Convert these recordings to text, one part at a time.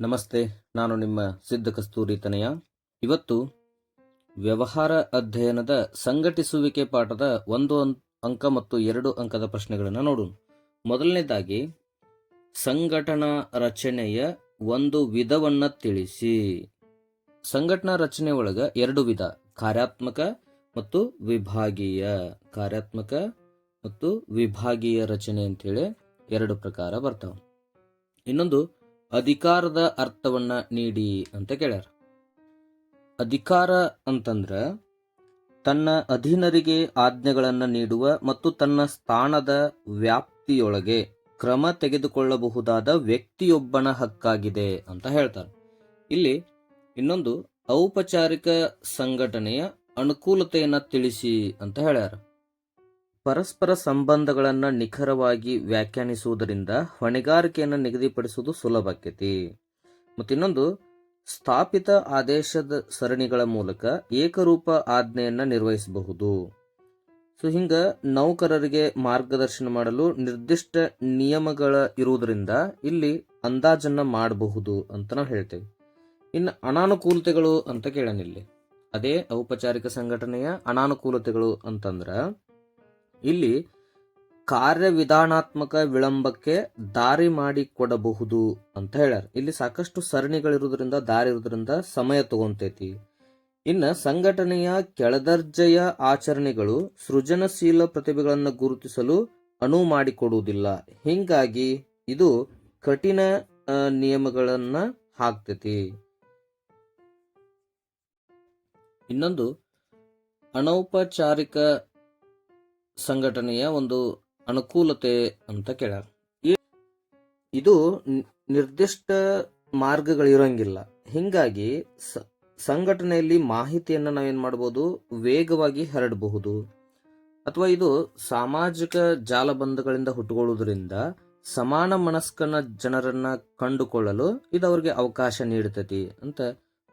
ನಮಸ್ತೆ, ನಾನು ನಿಮ್ಮ ಸಿದ್ಧ ಕಸ್ತೂರಿ ತನಯ. ಇವತ್ತು ವ್ಯವಹಾರ ಅಧ್ಯಯನದ ಸಂಘಟಿಸುವಿಕೆ ಪಾಠದ ಒಂದು ಅಂಕ ಮತ್ತು ಎರಡು ಅಂಕದ ಪ್ರಶ್ನೆಗಳನ್ನು ನೋಡೋಣ. ಮೊದಲನೇದಾಗಿ, ಸಂಘಟನಾ ರಚನೆಯ ಒಂದು ವಿಧವನ್ನು ತಿಳಿಸಿ. ಸಂಘಟನಾ ರಚನೆ ಒಳಗೆ ಎರಡು ವಿಧ, ಕಾರ್ಯಾತ್ಮಕ ಮತ್ತು ವಿಭಾಗೀಯ. ಕಾರ್ಯಾತ್ಮಕ ಮತ್ತು ವಿಭಾಗೀಯ ರಚನೆ ಅಂತೇಳಿ ಎರಡು ಪ್ರಕಾರ ಬರ್ತಾವ. ಇನ್ನೊಂದು ಅಧಿಕಾರದ ಅರ್ಥವನ್ನ ನೀಡಿ ಅಂತ ಕೇಳ್ಯಾರ. ಅಧಿಕಾರ ಅಂತಂದ್ರ ತನ್ನ ಅಧೀನರಿಗೆ ಆಜ್ಞೆಗಳನ್ನು ನೀಡುವ ಮತ್ತು ತನ್ನ ಸ್ಥಾನದ ವ್ಯಾಪ್ತಿಯೊಳಗೆ ಕ್ರಮ ತೆಗೆದುಕೊಳ್ಳಬಹುದಾದ ವ್ಯಕ್ತಿಯೊಬ್ಬನ ಹಕ್ಕಾಗಿದೆ ಅಂತ ಹೇಳ್ತಾರೆ. ಇಲ್ಲಿ ಇನ್ನೊಂದು ಔಪಚಾರಿಕ ಸಂಘಟನೆಯ ಅನುಕೂಲತೆಯನ್ನು ತಿಳಿಸಿ ಅಂತ ಹೇಳ್ಯಾರ. ಪರಸ್ಪರ ಸಂಬಂಧಗಳನ್ನು ನಿಖರವಾಗಿ ವ್ಯಾಖ್ಯಾನಿಸುವುದರಿಂದ ಹೊಣೆಗಾರಿಕೆಯನ್ನು ನಿಗದಿಪಡಿಸುವುದು ಸುಲಭಕ್ಕೆತಿ. ಮತ್ತಿನ್ನೊಂದು ಸ್ಥಾಪಿತ ಆದೇಶದ ಸರಣಿಗಳ ಮೂಲಕ ಏಕರೂಪ ಆಜ್ಞೆಯನ್ನು ನಿರ್ವಹಿಸಬಹುದು. ಸೊ, ಹಿಂಗ ನೌಕರರಿಗೆ ಮಾರ್ಗದರ್ಶನ ಮಾಡಲು ನಿರ್ದಿಷ್ಟ ನಿಯಮಗಳ ಇರುವುದರಿಂದ ಇಲ್ಲಿ ಅಂದಾಜನ್ನ ಮಾಡಬಹುದು ಅಂತ ನಾವು ಹೇಳ್ತೇವೆ. ಇನ್ನು ಅನಾನುಕೂಲತೆಗಳು ಅಂತ ಕೇಳನಿಲ್ಲಿ ಅದೇ ಔಪಚಾರಿಕ ಸಂಘಟನೆಯ ಅನಾನುಕೂಲತೆಗಳು ಅಂತಂದ್ರ ಇಲ್ಲಿ ಕಾರ್ಯವಿಧಾನಾತ್ಮಕ ವಿಳಂಬಕ್ಕೆ ದಾರಿ ಮಾಡಿ ಕೊಡಬಹುದು ಅಂತ ಹೇಳ್ಯಾರ. ಇಲ್ಲಿ ಸಾಕಷ್ಟು ಸರಣಿಗಳಿರುವುದರಿಂದ, ದಾರಿ ಇರೋದ್ರಿಂದ ಸಮಯ ತಗೊಂತೈತಿ. ಇನ್ನ ಸಂಘಟನೆಯ ಕೆಳದರ್ಜೆಯ ಆಚರಣೆಗಳು ಸೃಜನಶೀಲ ಪ್ರತಿಭೆಗಳನ್ನು ಗುರುತಿಸಲು ಅನುವು ಮಾಡಿಕೊಡುವುದಿಲ್ಲ. ಹಿಂಗಾಗಿ ಇದು ಕಠಿಣ ನಿಯಮಗಳನ್ನ ಹಾಕ್ತೈತಿ. ಇನ್ನೊಂದು, ಅನೌಪಚಾರಿಕ ಸಂಘಟನೆಯ ಒಂದು ಅನುಕೂಲತೆ ಅಂತ ಕೇಳ್ಯಾರ. ಇದು ನಿರ್ದಿಷ್ಟ ಮಾರ್ಗಗಳಿರೋಂಗಿಲ್ಲ. ಹಿಂಗಾಗಿ ಸಂಘಟನೆಯಲ್ಲಿ ಮಾಹಿತಿಯನ್ನು ನಾವೇನು ಮಾಡಬಹುದು ವೇಗವಾಗಿ ಹರಡಬಹುದು. ಅಥವಾ ಇದು ಸಾಮಾಜಿಕ ಜಾಲಬಂಧಗಳಿಂದ ಹುಟ್ಟುಕೊಳ್ಳುವುದರಿಂದ ಸಮಾನ ಮನಸ್ಕನ ಜನರನ್ನ ಕಂಡುಕೊಳ್ಳಲು ಇದು ಅವರಿಗೆ ಅವಕಾಶ ನೀಡುತ್ತೈತಿ ಅಂತ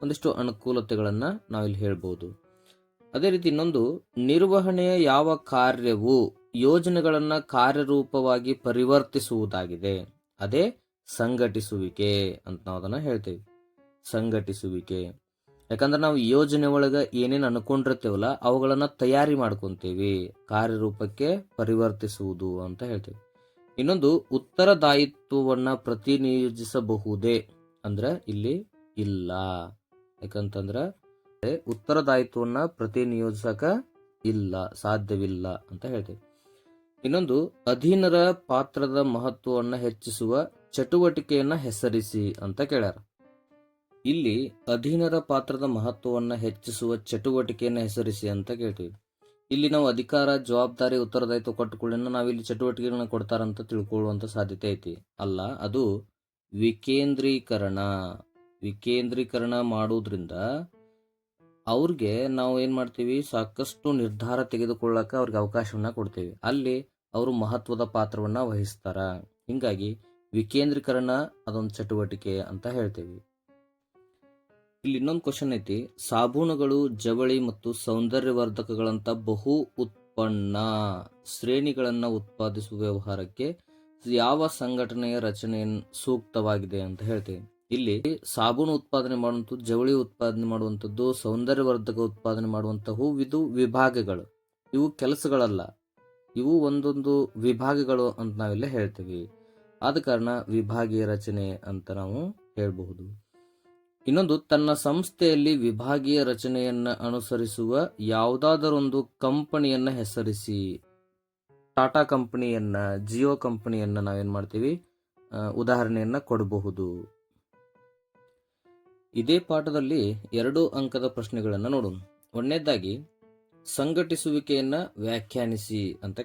ಒಂದಿಷ್ಟು ಅನುಕೂಲತೆಗಳನ್ನ ನಾವಿಲ್ಲಿ ಹೇಳ್ಬೋದು. ಅದೇ ರೀತಿ ಇನ್ನೊಂದು, ನಿರ್ವಹಣೆಯ ಯಾವ ಕಾರ್ಯವು ಯೋಜನೆಗಳನ್ನು ಕಾರ್ಯರೂಪವಾಗಿ ಪರಿವರ್ತಿಸುವುದಾಗಿದೆ. ಅದೇ ಸಂಘಟಿಸುವಿಕೆ ಅಂತ ನಾವು ಅದನ್ನ ಹೇಳ್ತೇವೆ. ಸಂಘಟಿಸುವಿಕೆ. ಯಾಕಂದ್ರೆ ನಾವು ಯೋಜನೆ ಒಳಗ ಏನೇನು ಅನ್ಕೊಂಡಿರ್ತೇವಲ್ಲ, ಅವುಗಳನ್ನು ತಯಾರಿ ಮಾಡ್ಕೊತೀವಿ, ಕಾರ್ಯರೂಪಕ್ಕೆ ಪರಿವರ್ತಿಸುವುದು ಅಂತ ಹೇಳ್ತೇವೆ. ಇನ್ನೊಂದು, ಉತ್ತರದಾಯಿತ್ವವನ್ನು ಪ್ರತಿನಿಯೋಜಿಸಬಹುದೇ? ಅಂದ್ರೆ ಇಲ್ಲಿ ಇಲ್ಲ. ಯಾಕಂತಂದ್ರ ಉತ್ತರದಾಯಿತ್ವವನ್ನ ಪ್ರತಿನಿಯೋಜಿಸಕ ಇಲ್ಲ, ಸಾಧ್ಯವಿಲ್ಲ ಅಂತ ಹೇಳ್ತೇವೆ. ಇನ್ನೊಂದು, ಅಧೀನರ ಪಾತ್ರದ ಮಹತ್ವವನ್ನ ಹೆಚ್ಚಿಸುವ ಚಟುವಟಿಕೆಯನ್ನ ಹೆಸರಿಸಿ ಅಂತ ಕೇಳ್ಯಾರ. ಇಲ್ಲಿ ಅಧೀನರ ಪಾತ್ರದ ಮಹತ್ವವನ್ನ ಹೆಚ್ಚಿಸುವ ಚಟುವಟಿಕೆಯನ್ನ ಹೆಸರಿಸಿ ಅಂತ ಕೇಳ್ತೀವಿ. ಇಲ್ಲಿ ನಾವು ಅಧಿಕಾರ, ಜವಾಬ್ದಾರಿ, ಉತ್ತರದಾಯಿತ್ವ ಕೊಟ್ಟುಕೊಳ್ಳಿನ ನಾವಿಲ್ಲಿ ಚಟುವಟಿಕೆಗಳನ್ನ ಕೊಡ್ತಾರಂತ ತಿಳ್ಕೊಳ್ಳುವಂತ ಸಾಧ್ಯತೆ ಐತಿ. ಅಲ್ಲ, ಅದು ವಿಕೇಂದ್ರೀಕರಣ. ವಿಕೇಂದ್ರೀಕರಣ ಮಾಡುವುದ್ರಿಂದ ಅವ್ರಿಗೆ ನಾವು ಏನು ಮಾಡ್ತೀವಿ? ಸಾಕಷ್ಟು ನಿರ್ಧಾರ ತೆಗೆದುಕೊಳ್ಳೋಕೆ ಅವ್ರಿಗೆ ಅವಕಾಶವನ್ನ ಕೊಡ್ತೀವಿ. ಅಲ್ಲಿ ಅವರು ಮಹತ್ವದ ಪಾತ್ರವನ್ನ ವಹಿಸ್ತಾರ. ಹೀಗಾಗಿ ವಿಕೇಂದ್ರೀಕರಣ ಅದೊಂದು ಚಟುವಟಿಕೆ ಅಂತ ಹೇಳ್ತೀವಿ. ಇಲ್ಲಿ ಇನ್ನೊಂದು ಕ್ವಶನ್ ಐತಿ. ಸಾಬೂನುಗಳು ಜವಳಿ ಮತ್ತು ಸೌಂದರ್ಯವರ್ಧಕಗಳಂತ ಬಹು ಉತ್ಪನ್ನ ಶ್ರೇಣಿಗಳನ್ನು ಉತ್ಪಾದಿಸುವ ವ್ಯವಹಾರಕ್ಕೆ ಯಾವ ಸಂಘಟನೆಯ ರಚನೆಯನ್ನು ಸೂಕ್ತವಾಗಿದೆ ಅಂತ ಹೇಳ್ತೇವೆ. ಇಲ್ಲಿ ಸಾಬೂನು ಉತ್ಪಾದನೆ ಮಾಡುವಂಥದ್ದು, ಜವಳಿ ಉತ್ಪಾದನೆ ಮಾಡುವಂಥದ್ದು, ಸೌಂದರ್ಯವರ್ಧಕ ಉತ್ಪಾದನೆ ಮಾಡುವಂಥವು ಇದು ವಿಭಾಗಗಳು. ಇವು ಕೆಲಸಗಳಲ್ಲ. ಇವು ಒಂದೊಂದು ವಿಭಾಗಗಳು ಅಂತ ನಾವಿಲ್ಲಿ ಹೇಳ್ತೀವಿ. ಆದ ಕಾರಣ ವಿಭಾಗೀಯ ರಚನೆ ಅಂತ ನಾವು ಹೇಳಬಹುದು. ಇನ್ನೊಂದು, ತನ್ನ ಸಂಸ್ಥೆಯಲ್ಲಿ ವಿಭಾಗೀಯ ರಚನೆಯನ್ನು ಅನುಸರಿಸುವ ಯಾವುದಾದರೊಂದು ಕಂಪನಿಯನ್ನು ಹೆಸರಿಸಿ. ಟಾಟಾ ಕಂಪನಿಯನ್ನು, ಜಿಯೋ ಕಂಪನಿಯನ್ನು ನಾವೇನು ಮಾಡ್ತೀವಿ? ಉದಾಹರಣೆಯನ್ನು ಕೊಡಬಹುದು. ಇದೇ ಪಾಠದಲ್ಲಿ ಎರಡು ಅಂಕದ ಪ್ರಶ್ನೆಗಳನ್ನು ನೋಡೋಣ. ಒಂದನೇದಾಗಿ, ಸಂಘಟಿಸುವಿಕೆಯನ್ನ ವ್ಯಾಖ್ಯಾನಿಸಿ ಅಂತ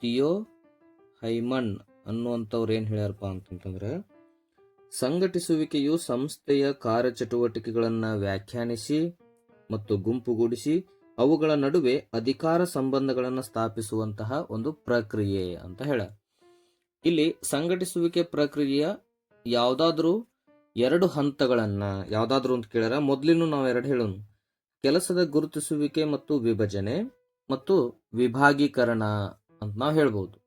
ಥಿಯೋ ಹೈಮನ್ ಅನ್ನುವಂಥವ್ರು ಏನು ಹೇಳ್ಯಾರಪ್ಪ ಅಂತಂತಂದ್ರೆ, ಸಂಘಟಿಸುವಿಕೆಯು ಸಂಸ್ಥೆಯ ಕಾರ್ಯಚಟುವಟಿಕೆಗಳನ್ನು ವ್ಯಾಖ್ಯಾನಿಸಿ ಮತ್ತು ಗುಂಪುಗೂಡಿಸಿ ಅವುಗಳ ನಡುವೆ ಅಧಿಕಾರ ಸಂಬಂಧಗಳನ್ನು ಸ್ಥಾಪಿಸುವಂತಹ ಒಂದು ಪ್ರಕ್ರಿಯೆ ಅಂತ ಹೇಳ ಇಲ್ಲಿ ಸಂಘಟಿಸುವಿಕೆ ಪ್ರಕ್ರಿಯೆಯ ಯಾವುದಾದ್ರೂ ಎರಡು ಹಂತಗಳನ್ನು ಯಾವುದಾದ್ರೂ ಅಂತ ಕೇಳ್ಯಾರ. ಮೊದ್ಲಿನೂ ನಾವು ಎರಡು ಹೇಳೋಣ ಕೆಲಸದ ಗುರುತಿಸುವಿಕೆ ಮತ್ತು ವಿಭಜನೆ ಮತ್ತು ವಿಭಾಗೀಕರಣ ಅಂತ ನಾವು ಹೇಳ್ಬೋದು.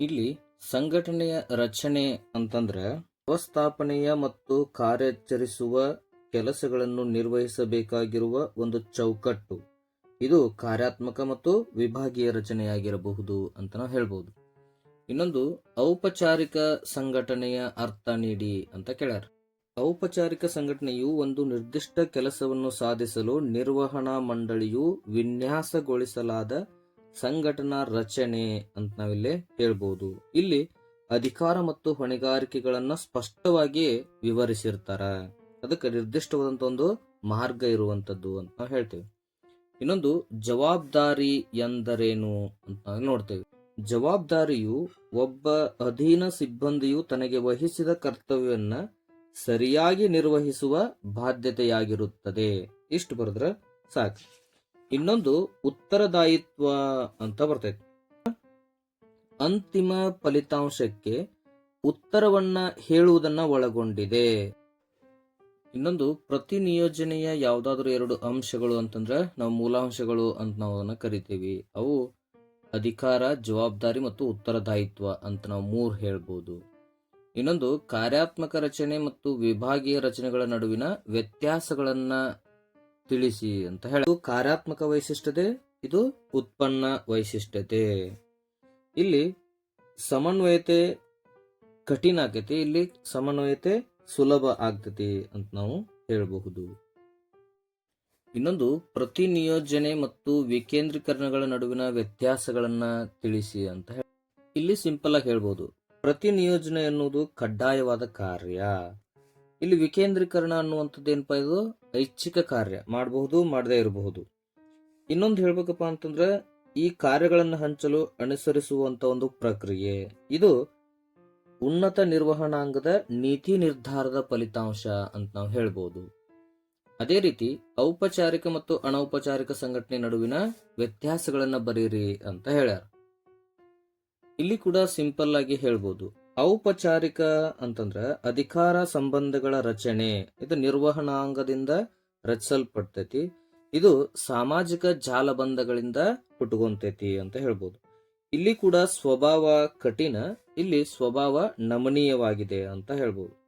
ಇಲ್ಲಿ ಸಂಘಟನೆಯ ರಚನೆ ಅಂತಂದ್ರೆ ವ್ಯವಸ್ಥಾಪನೆಯ ಮತ್ತು ಕಾರ್ಯಾಚರಿಸುವ ಕೆಲಸಗಳನ್ನು ನಿರ್ವಹಿಸಬೇಕಾಗಿರುವ ಒಂದು ಚೌಕಟ್ಟು. ಇದು ಕಾರ್ಯಾತ್ಮಕ ಮತ್ತು ವಿಭಾಗೀಯ ರಚನೆಯಾಗಿರಬಹುದು ಅಂತ ನಾವು ಹೇಳ್ಬೋದು. ಇನ್ನೊಂದು, ಔಪಚಾರಿಕ ಸಂಘಟನೆಯ ಅರ್ಥ ನೀಡಿ ಅಂತ ಕೇಳ್ಯಾರ. ಔಪಚಾರಿಕ ಸಂಘಟನೆಯು ಒಂದು ನಿರ್ದಿಷ್ಟ ಕೆಲಸವನ್ನು ಸಾಧಿಸಲು ನಿರ್ವಹಣಾ ಮಂಡಳಿಯು ವಿನ್ಯಾಸಗೊಳಿಸಲಾದ ಸಂಘಟನಾ ರಚನೆ ಅಂತ ನಾವಿಲ್ಲಿ ಹೇಳ್ಬೋದು. ಇಲ್ಲಿ ಅಧಿಕಾರ ಮತ್ತು ಹೊಣೆಗಾರಿಕೆಗಳನ್ನ ಸ್ಪಷ್ಟವಾಗಿ ವಿವರಿಸಿರ್ತಾರ. ಅದಕ್ಕೆ ನಿರ್ದಿಷ್ಟವಾದಂತ ಒಂದು ಮಾರ್ಗ ಇರುವಂತದ್ದು ಅಂತ ನಾವು ಹೇಳ್ತೇವೆ. ಇನ್ನೊಂದು, ಜವಾಬ್ದಾರಿ ಎಂದರೇನು ಅಂತ ನೋಡ್ತೇವೆ. ಜವಾಬ್ದಾರಿಯು ಒಬ್ಬ ಅಧೀನ ಸಿಬ್ಬಂದಿಯು ತನಗೆ ವಹಿಸಿದ ಕರ್ತವ್ಯವನ್ನು ಸರಿಯಾಗಿ ನಿರ್ವಹಿಸುವ ಬಾಧ್ಯತೆಯಾಗಿರುತ್ತದೆ. ಇಷ್ಟು ಬರೆದ್ರೆ ಸಾಕು. ಇನ್ನೊಂದು ಉತ್ತರದಾಯಿತ್ವ ಅಂತ ಬರ್ತೈತಿ. ಅಂತಿಮ ಫಲಿತಾಂಶಕ್ಕೆ ಉತ್ತರವನ್ನ ಹೇಳುವುದನ್ನ ಒಳಗೊಂಡಿದೆ. ಇನ್ನೊಂದು ಪ್ರತಿ ನಿಯೋಜನೆಯ ಯಾವ್ದಾದ್ರು ಎರಡು ಅಂಶಗಳು ಅಂತಂದ್ರೆ ನಾವು ಮೂಲಾಂಶಗಳು ಅಂತ ನಾವು ಅದನ್ನ ಕರಿತೀವಿ. ಅವು ಅಧಿಕಾರ, ಜವಾಬ್ದಾರಿ ಮತ್ತು ಉತ್ತರದಾಯಿತ್ವ ಅಂತ ನಾವು ಮೂರು ಹೇಳ್ಬೋದು. ಇನ್ನೊಂದು ಕಾರ್ಯಾತ್ಮಕ ರಚನೆ ಮತ್ತು ವಿಭಾಗೀಯ ರಚನೆಗಳ ನಡುವಿನ ವ್ಯತ್ಯಾಸಗಳನ್ನ ತಿಳಿಸಿ ಅಂತ ಹೇಳ ಕಾರ್ಯಾತ್ಮಕ ವೈಶಿಷ್ಟ್ಯತೆ, ಇದು ಉತ್ಪನ್ನ ವೈಶಿಷ್ಟ್ಯತೆ. ಇಲ್ಲಿ ಸಮನ್ವಯತೆ ಕಠಿಣ ಆಕೈತಿ, ಇಲ್ಲಿ ಸಮನ್ವಯತೆ ಸುಲಭ ಆಗ್ತೈತಿ ಅಂತ ನಾವು ಹೇಳಬಹುದು. ಇನ್ನೊಂದು, ಪ್ರತಿ ನಿಯೋಜನೆ ಮತ್ತು ವಿಕೇಂದ್ರೀಕರಣಗಳ ನಡುವಿನ ವ್ಯತ್ಯಾಸಗಳನ್ನ ತಿಳಿಸಿ ಅಂತ ಹೇಳಿ. ಇಲ್ಲಿ ಸಿಂಪಲ್ ಆಗಿ ಹೇಳ್ಬೋದು. ಪ್ರತಿ ನಿಯೋಜನೆ ಎನ್ನುವುದು ಕಡ್ಡಾಯವಾದ ಕಾರ್ಯ. ಇಲ್ಲಿ ವಿಕೇಂದ್ರೀಕರಣ ಅನ್ನುವಂಥದ್ದು ಏನಪ್ಪಾ ಇದು? ಐಚ್ಛಿಕ ಕಾರ್ಯ. ಮಾಡಬಹುದು, ಮಾಡದೇ ಇರಬಹುದು. ಇನ್ನೊಂದು ಹೇಳ್ಬೇಕಪ್ಪ ಅಂತಂದ್ರೆ, ಈ ಕಾರ್ಯಗಳನ್ನು ಹಂಚಲು ಅನುಸರಿಸುವಂತ ಒಂದು ಪ್ರಕ್ರಿಯೆ. ಇದು ಉನ್ನತ ನಿರ್ವಹಣಾಂಗದ ನೀತಿ ನಿರ್ಧಾರದ ಫಲಿತಾಂಶ ಅಂತ ನಾವು ಹೇಳ್ಬೋದು. ಅದೇ ರೀತಿ ಔಪಚಾರಿಕ ಮತ್ತು ಅನೌಪಚಾರಿಕ ಸಂಘಟನೆ ನಡುವಿನ ವ್ಯತ್ಯಾಸಗಳನ್ನ ಬರೀರಿ ಅಂತ ಹೇಳ್ಯಾರ. ಇಲ್ಲಿ ಕೂಡ ಸಿಂಪಲ್ ಆಗಿ ಹೇಳ್ಬೋದು. ಔಪಚಾರಿಕ ಅಂತಂದ್ರ ಅಧಿಕಾರ ಸಂಬಂಧಗಳ ರಚನೆ, ಇದು ನಿರ್ವಹಣಾಂಗದಿಂದ ರಚಿಸಲ್ಪಡ್ತೈತಿ, ಇದು ಸಾಮಾಜಿಕ ಜಾಲಬಂಧಗಳಿಂದ ಹುಟ್ಟುಕೊಂತೈತಿ ಅಂತ ಹೇಳ್ಬೋದು. ಇಲ್ಲಿ ಕೂಡ ಸ್ವಭಾವ ಕಠಿಣ, ಇಲ್ಲಿ ಸ್ವಭಾವ ನಮನೀಯವಾಗಿದೆ ಅಂತ ಹೇಳ್ಬೋದು.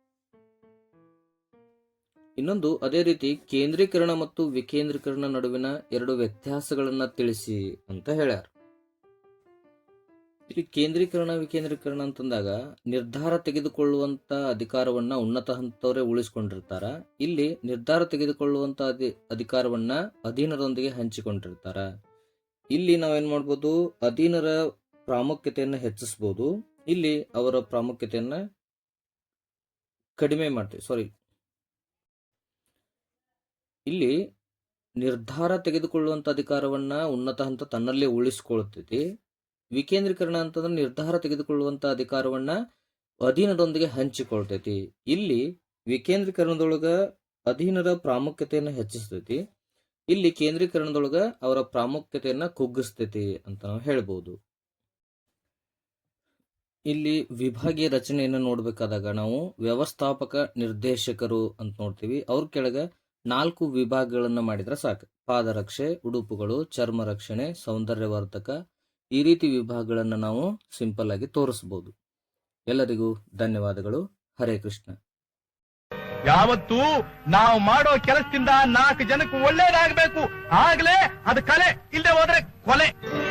ಇನ್ನೊಂದು, ಅದೇ ರೀತಿ ಕೇಂದ್ರೀಕರಣ ಮತ್ತು ವಿಕೇಂದ್ರೀಕರಣ ನಡುವಿನ ಎರಡು ವ್ಯತ್ಯಾಸಗಳನ್ನ ತಿಳಿಸಿ ಅಂತ ಹೇಳ್ಯಾರ. ಇಲ್ಲಿ ಕೇಂದ್ರೀಕರಣ, ವಿಕೇಂದ್ರೀಕರಣ ಅಂತಂದಾಗ ನಿರ್ಧಾರ ತೆಗೆದುಕೊಳ್ಳುವಂತ ಅಧಿಕಾರವನ್ನ ಉನ್ನತ ಹಂತವರೇ ಉಳಿಸ್ಕೊಂಡಿರ್ತಾರ. ಇಲ್ಲಿ ನಿರ್ಧಾರ ತೆಗೆದುಕೊಳ್ಳುವಂತ ಅಧಿ, ಅಧಿಕಾರವನ್ನ ಅಧೀನರೊಂದಿಗೆ ಹಂಚಿಕೊಂಡಿರ್ತಾರ. ಇಲ್ಲಿ ನಾವೇನ್ ಮಾಡ್ಬೋದು, ಅಧೀನರ ಪ್ರಾಮುಖ್ಯತೆಯನ್ನು ಹೆಚ್ಚಿಸಬಹುದು ಇಲ್ಲಿ ಅವರ ಪ್ರಾಮುಖ್ಯತೆಯನ್ನ ಕಡಿಮೆ ಮಾಡ್ತೀವಿ ಸಾರಿ ಇಲ್ಲಿ ನಿರ್ಧಾರ ತೆಗೆದುಕೊಳ್ಳುವಂತ ಅಧಿಕಾರವನ್ನ ಉನ್ನತ ಹಂತ ತನ್ನಲ್ಲೇ ಉಳಿಸಿಕೊಳ್ಳುತ್ತೈತಿ ವಿಕೇಂದ್ರೀಕರಣ ಅಂತಂದ್ರೆ ನಿರ್ಧಾರ ತೆಗೆದುಕೊಳ್ಳುವಂತ ಅಧಿಕಾರವನ್ನ ಅಧೀನದೊಂದಿಗೆ ಹಂಚಿಕೊಳ್ತೈತಿ. ಇಲ್ಲಿ ವಿಕೇಂದ್ರೀಕರಣದೊಳಗೆ ಅಧೀನರ ಪ್ರಾಮುಖ್ಯತೆಯನ್ನು ಹೆಚ್ಚಿಸ್ತೈತಿ. ಇಲ್ಲಿ ಕೇಂದ್ರೀಕರಣದೊಳಗ ಅವರ ಪ್ರಾಮುಖ್ಯತೆಯನ್ನು ಕುಗ್ಗಿಸ್ತೈತಿ ಅಂತ ನಾವು ಹೇಳ್ಬೋದು. ಇಲ್ಲಿ ವಿಭಾಗೀಯ ರಚನೆಯನ್ನು ನೋಡಬೇಕಾದಾಗ ನಾವು ವ್ಯವಸ್ಥಾಪಕ ನಿರ್ದೇಶಕರು ಅಂತ ನೋಡ್ತೀವಿ. ಅವ್ರ ಕೆಳಗ ನಾಲ್ಕು ವಿಭಾಗಗಳನ್ನು ಮಾಡಿದರೆ ಸಾಕು. ಪಾದರಕ್ಷೆ, ಉಡುಪುಗಳು ಚರ್ಮ ರಕ್ಷಣೆ ಸೌಂದರ್ಯವರ್ಧಕ ಈ ರೀತಿ ವಿಭಾಗಗಳನ್ನು ನಾವು ಸಿಂಪಲ್ ಆಗಿ ತೋರಿಸಬಹುದು ಎಲ್ಲರಿಗೂ ಧನ್ಯವಾದಗಳು. ಹರೇ ಕೃಷ್ಣ. ಯಾವತ್ತೂ ನಾವು ಮಾಡೋ ಕೆಲಸದಿಂದ ನಾಲ್ಕು ಜನಕ್ಕೆ ಒಳ್ಳೇದಾಗಬೇಕು. ಆಗಲೇ ಅದು ಕಲೆ. ಇಲ್ಲದೆ ಹೋದ್ರೆ ಕೊಲೆ.